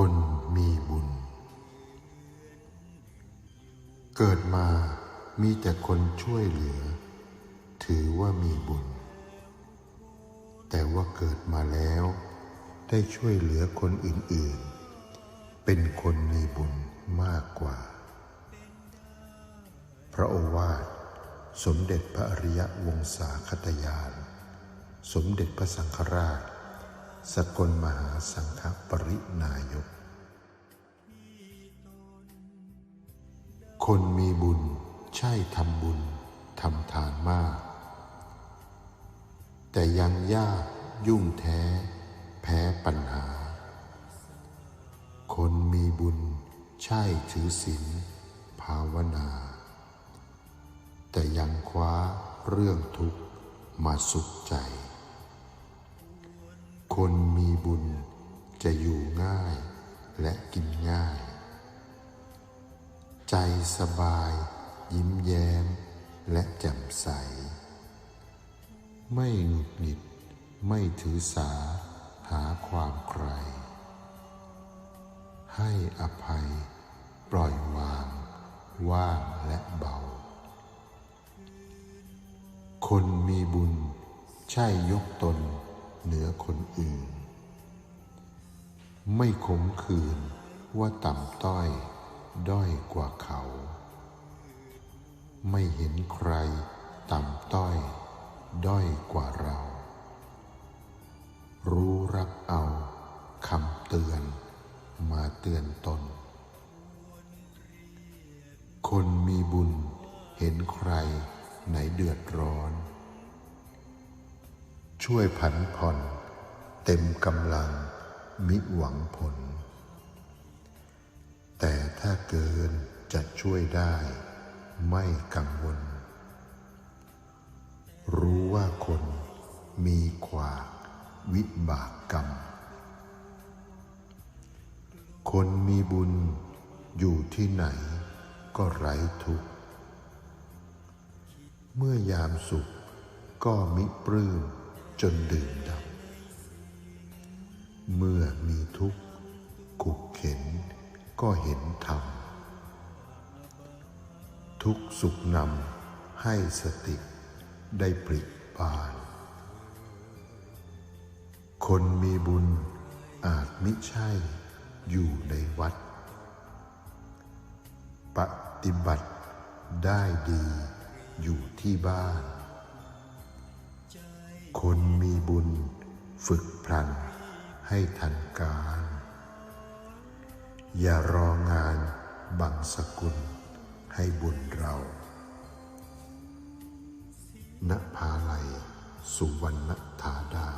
คนมีบุญ เกิดมามีแต่คนช่วยเหลือ ถือว่ามีบุญ แต่ว่าเกิดมาแล้วได้ช่วยเหลือคนอื่นๆ เป็นคนมีบุญมากกว่า พระโอวาทสมเด็จพระอริยวงศาคตยาน สมเด็จพระสังฆราช สกลมหาสังฆปรินายก คนมีบุญใช่ทำบุญทำทานมาก แต่ยังยากยุ่งแท้ แพ้ปัญหา คนมีบุญใช่ถือศีลภาวนา แต่ยังคว้าเรื่องทุกข์มาสุขใจ คนมีบุญจะอยู่ง่ายและกินง่าย ใจสบายยิ้มแย้มและแจ่มใส ไม่หงุดหงิดไม่ถือสาหาความใคร ให้อภัยปล่อยวาง ว่างและเบา คนมีบุญใช่ยกตน เหนือคนอื่น ไม่ขมขื่นว่าต่ำต้อย ด้อยกว่าเขา ไม่เห็นใคร ต่ำต้อย ด้อยกว่าเรา รู้รับเอาคำเตือนมาเตือนตน คนมีบุญเห็นใครไหนเดือดร้อน ช่วยผันผ่อน เต็มกำลังมิหวังผล แต่ถ้าเกินจะช่วยได้ไม่กังวล รู้ว่าคนมีขวากวิบากกรรม คนมีบุญอยู่ที่ไหนก็ไร้ทุกข์ เมื่อยามสุขก็มิปลื้ม จนดื่มดำเมื่อมีทุกข์กุกเข็นก็เห็นธรรม ทุกสุขนำให้สติได้ปริบาน คนมีบุญอาจมิใช่อยู่ในวัด ปฏิบัติได้ดีอยู่ที่บ้าน คน บุญฝึกพลันให้ทันการ อย่ารองานบังสกุลให้บุญเราณภาลัย สุวรรณธาดา